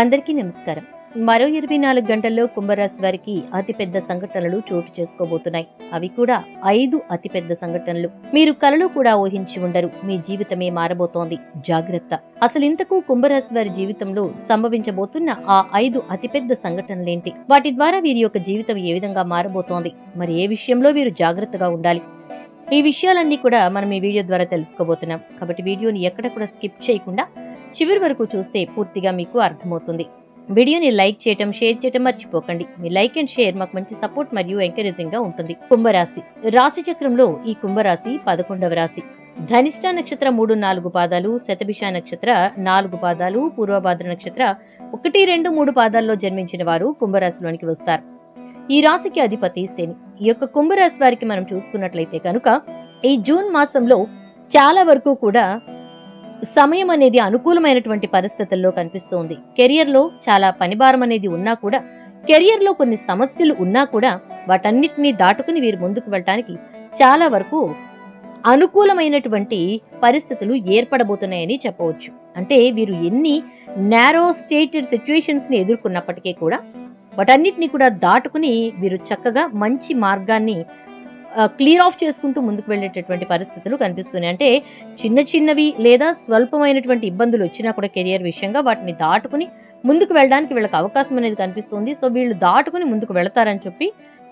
అందరికీ నమస్కారం. మరో ఇరవై నాలుగు గంటల్లో కుంభరాశి వారికి అతిపెద్ద సంఘటనలు చోటు చేసుకోబోతున్నాయి. అవి కూడా ఐదు అతిపెద్ద సంఘటనలు. మీరు కలలో కూడా ఊహించి ఉండరు. మీ జీవితమే మారబోతోంది. జాగ్రత్త. అసలు ఇంతకు కుంభరాశి వారి జీవితంలో సంభవించబోతున్న ఆ ఐదు అతిపెద్ద సంఘటనలేంటి? వాటి ద్వారా వీరి యొక్క జీవితం ఏ విధంగా మారబోతోంది? మరి ఏ విషయంలో వీరు జాగ్రత్తగా ఉండాలి? ఈ విషయాలన్నీ కూడా మనం ఈ వీడియో ద్వారా తెలుసుకోబోతున్నాం. కాబట్టి వీడియోని ఎక్కడ కూడా స్కిప్ చేయకుండా చివరి వరకు చూస్తే పూర్తిగా మీకు అర్థమవుతుంది. వీడియోని లైక్ చేయటం షేర్ చేయటం మర్చిపోకండి. మీ లైక్ అండ్ షేర్ మాకు మంచి సపోర్ట్ మరియు ఎంకరేజింగ్గా ఉంటుంది. కుంభరాశి. రాశి చక్రంలో ఈ కుంభరాశి పదకొండవ రాశి. ధనిష్ట నక్షత్ర మూడు నాలుగు పాదాలు శతభిష నక్షత్ర నాలుగు పాదాలు పూర్వభాద్ర నక్షత్ర ఒకటి రెండు మూడు పాదాల్లో జన్మించిన వారు కుంభరాశిలోనికి వస్తారు. ఈ రాశికి అధిపతి శని. ఈ యొక్క కుంభరాశి వారికి మనం చూసుకున్నట్లయితే కనుక ఈ జూన్ మాసంలో చాలా వరకు కూడా సమయం అనేది అనుకూలమైనటువంటి పరిస్థితుల్లో కనిపిస్తోంది. కెరియర్లో చాలా పనిభారం అనేది ఉన్నా కూడా కెరియర్లో కొన్ని సమస్యలు ఉన్నా కూడా వాటన్నిటిని దాటుకుని వీరు ముందుకు వెళ్ళటానికి చాలా వరకు అనుకూలమైనటువంటి పరిస్థితులు ఏర్పడబోతున్నాయని చెప్పవచ్చు. అంటే వీరు ఎన్ని నారో స్టేటెడ్ సిచ్యుయేషన్స్ని ఎదుర్కొన్నప్పటికీ కూడా వాటన్నిటిని కూడా దాటుకుని వీరు చక్కగా మంచి మార్గాన్ని క్లియర్ ఆఫ్ చేసుకుంటూ ముందుకు వెళ్ళేటటువంటి పరిస్థితులు కనిపిస్తున్నాయి. అంటే చిన్న చిన్నవి లేదా స్వల్పమైనటువంటి ఇబ్బందులు వచ్చినా కూడా కెరియర్ విషయంగా వాటిని దాటుకుని ముందుకు వెళ్ళడానికి వీళ్ళకి అవకాశం అనేది కనిపిస్తుంది. సో వీళ్ళు దాటుకుని ముందుకు వెళతారని చెప్పి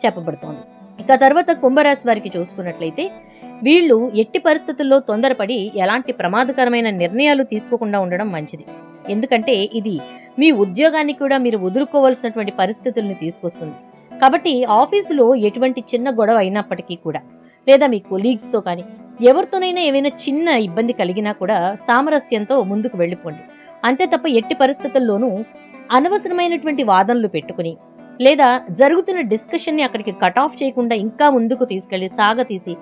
చెప్పబడుతోంది. ఇక తర్వాత కుంభరాశి వారికి చూసుకున్నట్లయితే వీళ్ళు ఎట్టి పరిస్థితుల్లో తొందరపడి ఎలాంటి ప్రమాదకరమైన నిర్ణయాలు తీసుకోకుండా ఉండడం మంచిది. ఎందుకంటే ఇది మీ ఉద్యోగాన్ని కూడా మీరు వదులుకోవాల్సినటువంటి పరిస్థితుల్ని తీసుకొస్తుంది. కాబట్టి ఆఫీసులో ఎటువంటి చిన్న గొడవ అయినప్పటికీ కూడా లేదా మీ కొలీగ్స్తో కానీ ఎవరితోనైనా ఏమైనా చిన్న ఇబ్బంది కలిగినా కూడా సామరస్యంతో ముందుకు వెళ్ళిపోండి. అంతే తప్ప ఎట్టి పరిస్థితుల్లోనూ అనవసరమైనటువంటి వాదనలు పెట్టుకుని లేదా జరుగుతున్న డిస్కషన్ని అక్కడికి కట్ ఆఫ్ చేయకుండా ఇంకా ముందుకు తీసుకెళ్ళి సాగతీసి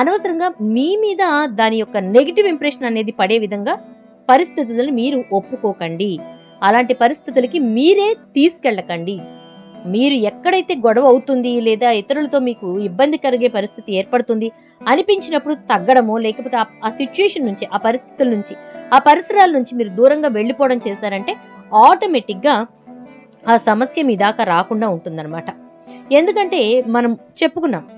అనవసరంగా మీ మీద దాని యొక్క నెగిటివ్ ఇంప్రెషన్ అనేది పడే విధంగా పరిస్థితులను మీరు ఒప్పుకోకండి. అలాంటి పరిస్థితులకి మీరే తీసుకెళ్ళకండి. మీరు ఎక్కడైతే గొడవ అవుతుంది లేదా ఇతరులతో మీకు ఇబ్బంది కలిగే పరిస్థితి ఏర్పడుతుంది అనిపించినప్పుడు తగ్గడమో లేకపోతే ఆ- సిచ్యుయేషన్ నుంచి ఆ పరిస్థితుల నుంచి ఆ పరిసరాల నుంచి మీరు దూరంగా వెళ్ళిపోవడం చేశారంటే ఆటోమేటిక్గా ఆ సమస్య మీ దాకా రాకుండా ఉంటుందన్నమాట. ఎందుకంటే మనం చెప్పుకున్నాం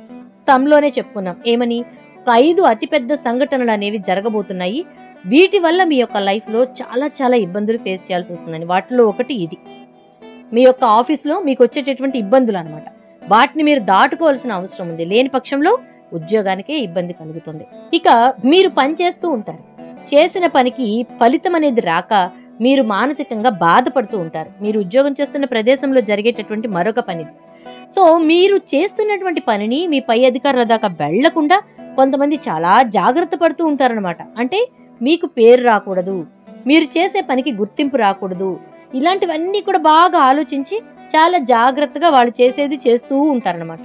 తమలోనే చెప్పుకున్నాం ఏమని? ఒక ఐదు అతిపెద్ద సంఘటనలు అనేవి జరగబోతున్నాయి. వీటి వల్ల మీ యొక్క లైఫ్లో చాలా చాలా ఇబ్బందులు ఫేస్ చేయాల్సి వస్తుందని వాటిలో ఒకటి ఇది. మీ యొక్క ఆఫీస్లో మీకు వచ్చేటటువంటి ఇబ్బందులు అనమాట వాటిని మీరు దాటుకోవాల్సిన అవసరం ఉంది. లేని పక్షంలో ఉద్యోగానికే ఇబ్బంది కలుగుతుంది. ఇక మీరు పని చేస్తూ ఉంటారు. చేసిన పనికి ఫలితం అనేది రాక మీరు మానసికంగా బాధపడుతూ ఉంటారు. మీరు ఉద్యోగం చేస్తున్న ప్రదేశంలో జరిగేటటువంటి మరొక పని. సో మీరు చేస్తున్నటువంటి పనిని మీ పై అధికారుల దాకా వెళ్ళకుండా కొంతమంది చాలా జాగ్రత్త పడుతూ ఉంటారనమాట అంటే మీకు పేరు రాకూడదు. మీరు చేసే పనికి గుర్తింపు రాకూడదు. ఇలాంటివన్నీ కూడా బాగా ఆలోచించి చాలా జాగ్రత్తగా వాళ్ళు చేసేది చేస్తూ ఉంటారనమాట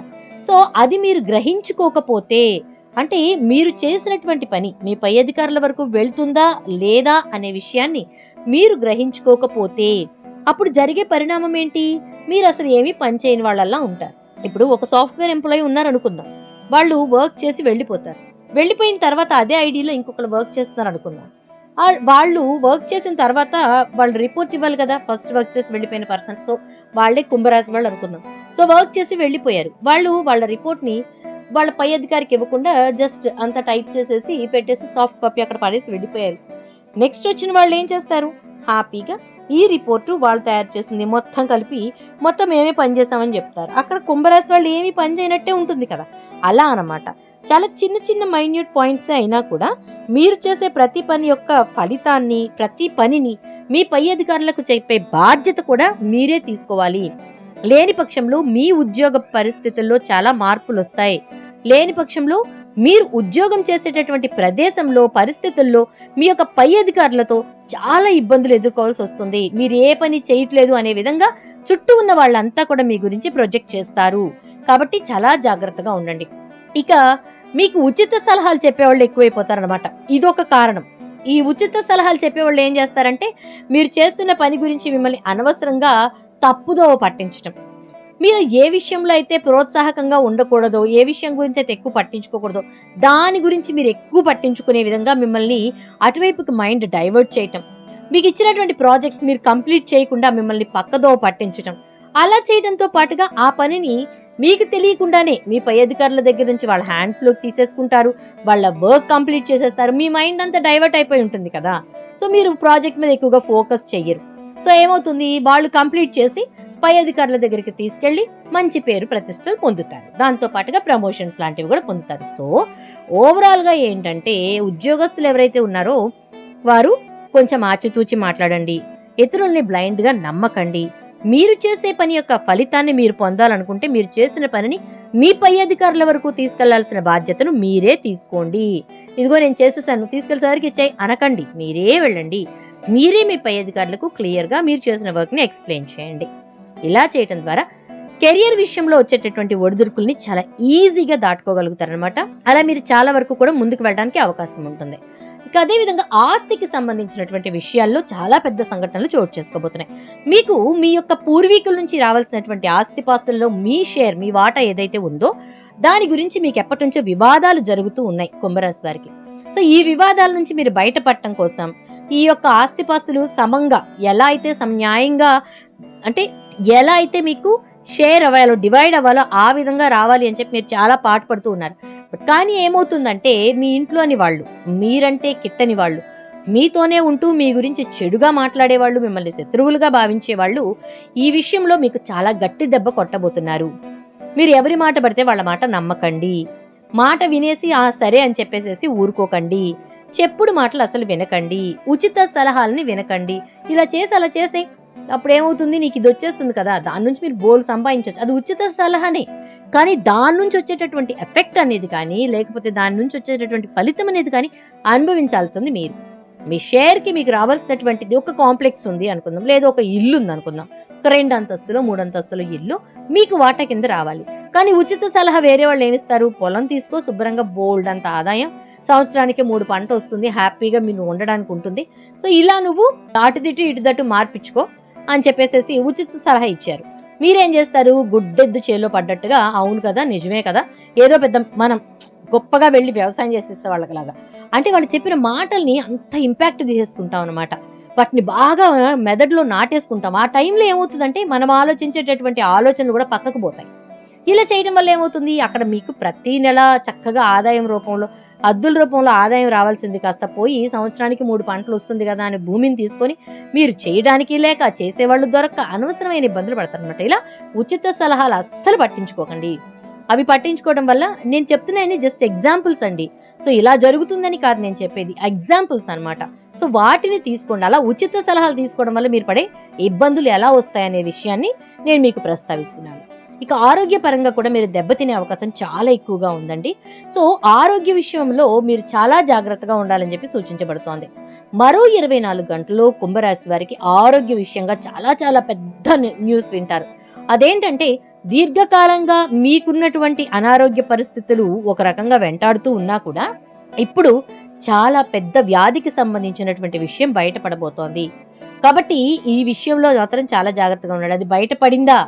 సో అది మీరు గ్రహించుకోకపోతే అంటే మీరు చేసినటువంటి పని మీ పై అధికారుల వరకు వెళ్తుందా లేదా అనే విషయాన్ని మీరు గ్రహించుకోకపోతే అప్పుడు జరిగే పరిణామం ఏంటి? మీరు అసలు ఏమీ పని చేయని వాళ్ళలా ఉంటారు. ఇప్పుడు ఒక సాఫ్ట్వేర్ ఎంప్లాయీ ఉన్నారనుకుందాం. వాళ్ళు వర్క్ చేసి వెళ్ళిపోతారు. వెళ్ళిపోయిన తర్వాత అదే ఐడిలో ఇంకొకరు వర్క్ చేస్తున్నారు అనుకుందాం వాళ్ళు వర్క్ చేసిన తర్వాత వాళ్ళు రిపోర్ట్ ఇవ్వాలి కదా. ఫస్ట్ వర్క్ చేసి వెళ్ళిపోయిన పర్సన్ సో వాళ్ళే కుంభరాశి వాళ్ళు అనుకుందాం. సో వర్క్ చేసి వెళ్ళిపోయారు. వాళ్ళు వాళ్ళ రిపోర్ట్ని వాళ్ళ పై అధికారికి ఇవ్వకుండా జస్ట్ అంత టైప్ చేసేసి పెట్టేసి సాఫ్ట్ కాపీ అక్కడ పడేసి వెళ్ళిపోయారు. నెక్స్ట్ వచ్చిన వాళ్ళు ఏం చేస్తారు? హ్యాపీగా ఈ రిపోర్టు వాళ్ళు తయారు చేసింది మొత్తం కలిపి మొత్తం మేమే పని చేసామని చెప్తారు. అక్కడ కుంభరాశి వాళ్ళు ఏమి పని చేయనట్టే ఉంటుంది కదా. అలా అన్నమాట. చాలా చిన్న చిన్న మైన్యూట్ పాయింట్స్ అయినా కూడా మీరు చేసే ప్రతి పని యొక్క ఫలితాన్ని ప్రతి పనిని మీ పై అధికారులకు చెప్పే బాధ్యత కూడా మీరే తీసుకోవాలి. లేని పక్షంలో మీ ఉద్యోగ పరిస్థితుల్లో చాలా మార్పులు వస్తాయి. లేని పక్షంలో మీరు ఉద్యోగం చేసేటటువంటి ప్రదేశంలో పరిస్థితుల్లో మీ యొక్క పై అధికారులతో చాలా ఇబ్బందులు ఎదుర్కోవాల్సి వస్తుంది. మీరు ఏ పని చేయట్లేదు అనే విధంగా చుట్టూ ఉన్న వాళ్ళంతా కూడా మీ గురించి ప్రొజెక్ట్ చేస్తారు. కాబట్టి చాలా జాగ్రత్తగా ఉండండి. ఇక మీకు ఉచిత సలహాలు చెప్పేవాళ్ళు ఎక్కువైపోతారనమాట ఒక కారణం. ఈ ఉచిత సలహాలు చెప్పేవాళ్ళు ఏం చేస్తారంటే మీరు చేస్తున్న పని గురించి మిమ్మల్ని అనవసరంగా తప్పుదోవ పట్టించటం. మీరు ఏ విషయంలో అయితే ప్రోత్సాహకంగా ఉండకూడదో ఏ విషయం గురించి అయితే ఎక్కువ పట్టించుకోకూడదో దాని గురించి మీరు ఎక్కువ పట్టించుకునే విధంగా మిమ్మల్ని అటువైపుకి మైండ్ డైవర్ట్ చేయటం. మీకు ఇచ్చినటువంటి ప్రాజెక్ట్స్ మీరు కంప్లీట్ చేయకుండా మిమ్మల్ని పక్కదో పట్టించటం. అలా చేయడంతో పాటుగా ఆ పనిని మీకు తెలియకుండానే మీ పై అధికారుల దగ్గర నుంచి వాళ్ళ హ్యాండ్స్లోకి తీసేసుకుంటారు వాళ్ళ వర్క్ కంప్లీట్ చేసేస్తారు. మీ మైండ్ అంతా డైవర్ట్ అయిపోయి ఉంటుంది కదా. సో మీరు ప్రాజెక్ట్ మీద ఎక్కువగా ఫోకస్ చెయ్యరు. సో ఏమవుతుంది? వాళ్ళు కంప్లీట్ చేసి పై అధికారుల దగ్గరికి తీసుకెళ్ళి మంచి పేరు ప్రతిష్టలు పొందుతారు. దాంతో పాటుగా ప్రమోషన్స్ లాంటివి కూడా పొందుతారు. సో ఓవరాల్గా ఏంటంటే ఉద్యోగస్తులు ఎవరైతే ఉన్నారో వారు కొంచెం ఆచితూచి మాట్లాడండి. ఇతరుల్ని బ్లైండ్గా నమ్మకండి. మీరు చేసే పని యొక్క ఫలితాన్ని మీరు పొందాలనుకుంటే మీరు చేసిన పనిని మీ పై అధికారుల వరకు తీసుకెళ్ళాల్సిన బాధ్యతను మీరే తీసుకోండి. ఇదిగో నేను చేసేసాను. తీసుకెళ్ళేసరికి ఇచ్చాయి అనకండి. మీరే వెళ్ళండి. మీరే మీ పై అధికారులకు క్లియర్గా మీరు చేసిన వర్క్ని ఎక్స్ప్లెయిన్ చేయండి. ఇలా చేయటం ద్వారా కెరియర్ విషయంలో వచ్చేటటువంటి ఒడిదుడుకుల్ని చాలా ఈజీగా దాటుకోగలుగుతారనమాట అలా మీరు చాలా వరకు కూడా ముందుకు వెళ్ళడానికి అవకాశం ఉంటుంది. ఇంకా అదే విధంగా ఆస్తికి సంబంధించినటువంటి విషయాల్లో చాలా పెద్ద సంఘటనలు చోటు చేసుకోబోతున్నాయి. మీకు మీ యొక్క పూర్వీకుల నుంచి రావాల్సినటువంటి ఆస్తిపాస్తుల్లో మీ షేర్ మీ వాటా ఏదైతే ఉందో దాని గురించి మీకు ఎప్పటి నుంచో వివాదాలు జరుగుతూ ఉన్నాయి కుంభరాశి వారికి. సో ఈ వివాదాల నుంచి మీరు బయటపడటం కోసం ఈ యొక్క ఆస్తిపాస్తులు సమంగా ఎలా అయితే సమన్యాయంగా అంటే ఎలా అయితే మీకు షేర్ అవ్వాలో డివైడ్ అవ్వాలో ఆ విధంగా రావాలి అని చెప్పి మీరు చాలా పాటుపడుతూ ఉన్నారు. బట్ కానీ ఏమవుతుందంటే మీ ఇంట్లోని వాళ్ళు మీరంటే కిట్టని వాళ్ళు మీతోనే ఉంటూ మీ గురించి చెడుగా మాట్లాడేవాళ్ళు మిమ్మల్ని శత్రువులుగా భావించే వాళ్ళు ఈ విషయంలో మీకు చాలా గట్టి దెబ్బ కొట్టబోతున్నారు. మీరు ఎవరి మాట పడితే వాళ్ళ మాట నమ్మకండి. మాట వినేసి ఆ సరే అని చెప్పేసేసి ఊరుకోకండి. చెప్పుడు మాటలు అసలు వినకండి. ఉచిత సలహాలని వినకండి. ఇలా చేసి అలా చేసే అప్పుడు ఏమవుతుంది నీకు ఇది వచ్చేస్తుంది కదా దాని నుంచి మీరు బోల్ సంపాదించవచ్చు అది ఉచిత సలహానే. కానీ దాని నుంచి వచ్చేటటువంటి ఎఫెక్ట్ అనేది కానీ లేకపోతే దాని నుంచి వచ్చేటటువంటి ఫలితం అనేది కానీ అనుభవించాల్సింది మీరు. మీ షేర్కి మీకు రావాల్సినటువంటిది ఒక కాంప్లెక్స్ ఉంది అనుకుందాం లేదా ఒక ఇల్లు ఉంది అనుకుందాం. ఒక రెండు అంతస్తులో మూడు అంతస్తుల ఇల్లు మీకు వాటా కింద రావాలి. కానీ ఉచిత సలహా వేరే వాళ్ళు ఏమిస్తారు? పొలం తీసుకో శుభ్రంగా బోల్డ్ అంత ఆదాయం. సంవత్సరానికి మూడు పంట వస్తుంది హ్యాపీగా మీరు ఉండడానికి ఉంటుంది. సో ఇలా నువ్వు అటు తిట్టు ఇటు దట్టు మార్పించుకో అని చెప్పేసేసి ఉచిత సలహా ఇచ్చారు. మీరేం చేస్తారు? గుడ్డెద్దు చేలో పడ్డట్టుగా అవును కదా నిజమే కదా ఏదో పెద్ద మనం గొప్పగా వెళ్ళి వ్యవసాయం చేసేస్తే వాళ్ళకిలాగా. అంటే వాళ్ళు చెప్పిన మాటల్ని అంత ఇంపాక్ట్ తీసేసుకుంటాం అనమాట వాటిని బాగా మెదడులో నాటేసుకుంటాం. ఆ టైంలో ఏమవుతుందంటే మనం ఆలోచించేటటువంటి ఆలోచనలు కూడా పక్కకు పోతాయి. ఇలా చేయడం వల్ల ఏమవుతుంది? అక్కడ మీకు ప్రతి నెల చక్కగా ఆదాయం రూపంలో అద్దుల రూపంలో ఆదాయం రావాల్సింది కాస్త పోయి సంవత్సరానికి మూడు పంటలు వస్తుంది కదా అని భూమిని తీసుకొని మీరు చేయడానికి లేక చేసేవాళ్ళు దొరక్క అనవసరమైన ఇబ్బందులు పడతారనమాట ఇలా ఉచిత సలహాలు అస్సలు పట్టించుకోకండి. అవి పట్టించుకోవడం వల్ల నేను చెప్తున్నాయని జస్ట్ ఎగ్జాంపుల్స్ అండి. సో ఇలా జరుగుతుందని కాదు నేను చెప్పేది. ఎగ్జాంపుల్స్ అనమాట సో వాటిని తీసుకోండి. అలా ఉచిత సలహాలు తీసుకోవడం వల్ల మీరు పడే ఇబ్బందులు ఎలా వస్తాయనే విషయాన్ని నేను మీకు ప్రస్తావిస్తున్నాను. ఇక ఆరోగ్యపరంగా కూడా మీరు దెబ్బతినే అవకాశం చాలా ఎక్కువగా ఉందండి. సో ఆరోగ్య విషయంలో మీరు చాలా జాగ్రత్తగా ఉండాలని చెప్పి సూచించబడుతోంది. మరో ఇరవై నాలుగు గంటల్లో కుంభరాశి వారికి ఆరోగ్య విషయంగా చాలా చాలా పెద్ద న్యూస్ వింటారు. అదేంటంటే దీర్ఘకాలంగా మీకున్నటువంటి అనారోగ్య పరిస్థితులు ఒక రకంగా వెంటాడుతూ ఉన్నా కూడా ఇప్పుడు చాలా పెద్ద వ్యాధికి సంబంధించినటువంటి విషయం బయటపడబోతోంది. కాబట్టి ఈ విషయంలో మాత్రం చాలా జాగ్రత్తగా ఉండాలి. అది బయటపడిందా?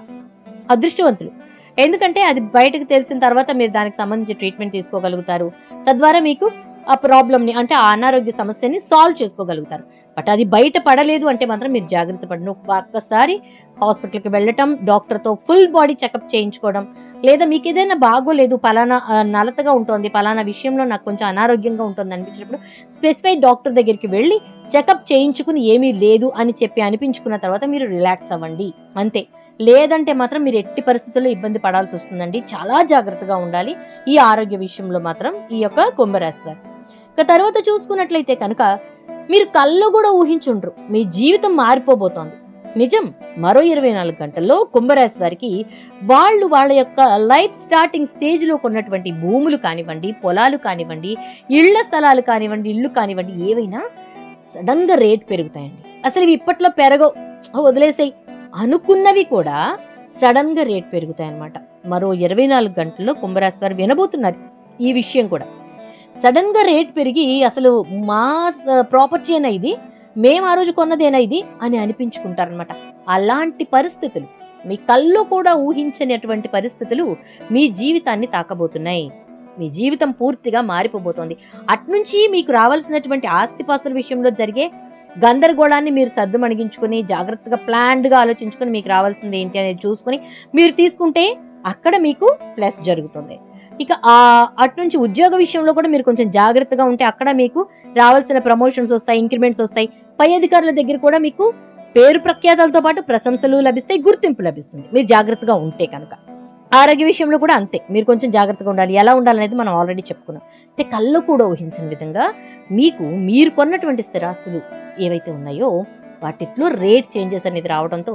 అదృష్టవంతులు. ఎందుకంటే అది బయటకు తెలిసిన తర్వాత మీరు దానికి సంబంధించి ట్రీట్మెంట్ తీసుకోగలుగుతారు. తద్వారా మీకు ఆ ప్రాబ్లమ్ని అంటే ఆ అనారోగ్య సమస్యని సాల్వ్ చేసుకోగలుగుతారు. బట్ అది బయట పడలేదు అంటే మాత్రం మీరు జాగ్రత్త పడండి. ఒక్కసారి హాస్పిటల్కి వెళ్ళటం డాక్టర్తో ఫుల్ బాడీ చెకప్ చేయించుకోవడం లేదా మీకు ఏదైనా బాగోలేదు పలానా నలతగా ఉంటుంది పలానా విషయంలో నాకు కొంచెం అనారోగ్యంగా ఉంటుంది అనిపించినప్పుడు స్పెసిఫైడ్ డాక్టర్ దగ్గరికి వెళ్ళి చెకప్ చేయించుకుని ఏమీ లేదు అని చెప్పి అనిపించుకున్న తర్వాత మీరు రిలాక్స్ అవ్వండి. అంతే. లేదంటే మాత్రం మీరు ఎట్టి పరిస్థితుల్లో ఇబ్బంది పడాల్సి వస్తుందండి. చాలా జాగ్రత్తగా ఉండాలి. ఈ ఆరోగ్య విషయంలో మాత్రం ఈ యొక్క కుంభరాశి వారు. ఇక తర్వాత చూసుకున్నట్లయితే కనుక మీరు కళ్ళు కూడా ఊహించుండ్రు. మీ జీవితం మారిపోబోతోంది. నిజం మరో ఇరవై నాలుగు గంటల్లో కుంభరాశి వారికి వాళ్ళు వాళ్ళ యొక్క లైఫ్ స్టార్టింగ్ స్టేజ్లో కొన్నటువంటి భూములు కానివ్వండి పొలాలు కానివ్వండి ఇళ్ళ స్థలాలు కానివ్వండి ఇల్లు కానివ్వండి ఏవైనా సడన్గా రేట్ పెరుగుతాయండి. అసలు ఇవి ఇప్పట్లో పెరగవు. వదిలేసాయి. అనుకున్నవి కూడా సడన్గా రేట్ పెరుగుతాయి అన్నమాట మరో ఇరవై నాలుగు గంటల్లో కుంభరాశి వారు వినబోతున్నారు ఈ విషయం కూడా. సడన్గా రేట్ పెరిగి అసలు మా ప్రాపర్టీ అయినా ఇది? మేము ఆ రోజు కొన్నదేనా ఇది? అని అనిపించుకుంటారనమాట అలాంటి పరిస్థితులు మీ కళ్ళు కూడా ఊహించనటువంటి పరిస్థితులు మీ జీవితాన్ని తాకబోతున్నాయి. మీ జీవితం పూర్తిగా మారిపోబోతోంది. అట్నుంచి మీకు రావాల్సినటువంటి ఆస్తిపాస్తుల విషయంలో జరిగే గందరగోళాన్ని మీరు సర్దుమణిగించుకుని జాగ్రత్తగా ప్లాన్డ్గా ఆలోచించుకుని మీకు రావాల్సింది ఏంటి అనేది చూసుకుని మీరు తీసుకుంటే అక్కడ మీకు ప్లస్ జరుగుతుంది. ఇక ఆ అటు నుంచి ఉద్యోగ విషయంలో కూడా మీరు కొంచెం జాగ్రత్తగా ఉంటే అక్కడ మీకు రావాల్సిన ప్రమోషన్స్ వస్తాయి ఇంక్రిమెంట్స్ వస్తాయి. పై అధికారుల దగ్గర కూడా మీకు పేరు ప్రఖ్యాతలతో పాటు ప్రశంసలు లభిస్తాయి గుర్తింపు లభిస్తుంది. మీరు జాగ్రత్తగా ఉంటే కనుక. ఆరోగ్య విషయంలో కూడా అంతే. మీరు కొంచెం జాగ్రత్తగా ఉండాలి. ఎలా ఉండాలనేది మనం ఆల్రెడీ చెప్పుకున్నాం. అయితే కళ్ళు కూడా ఊహించిన విధంగా మీకు మీరు కొన్నటువంటి స్థిరాస్తులు ఏవైతే ఉన్నాయో వాటిలో రేట్ చేంజెస్ అనేది రావడంతో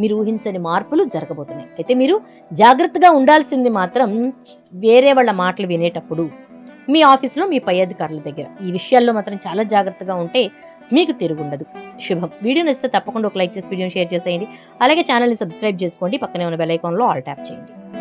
మీరు ఊహించని మార్పులు జరగబోతున్నాయి. అయితే మీరు జాగ్రత్తగా ఉండాల్సింది మాత్రం వేరే వాళ్ళ మాటలు వినేటప్పుడు మీ ఆఫీసులో మీ పై అధికారుల దగ్గర. ఈ విషయాల్లో మాత్రం చాలా జాగ్రత్తగా ఉంటే మీకు తిరుగుండదు శుభం. వీడియో నచ్చితే తప్పకుండా ఒక లైక్ చేసి వీడియో షేర్ చేసేయండి. అలాగే ఛానల్ని సబ్స్క్రైబ్ చేసుకోండి. పక్కనే ఉన్న బెల్ ఐకాన్లో ఆల్ ట్యాప్ చేయండి.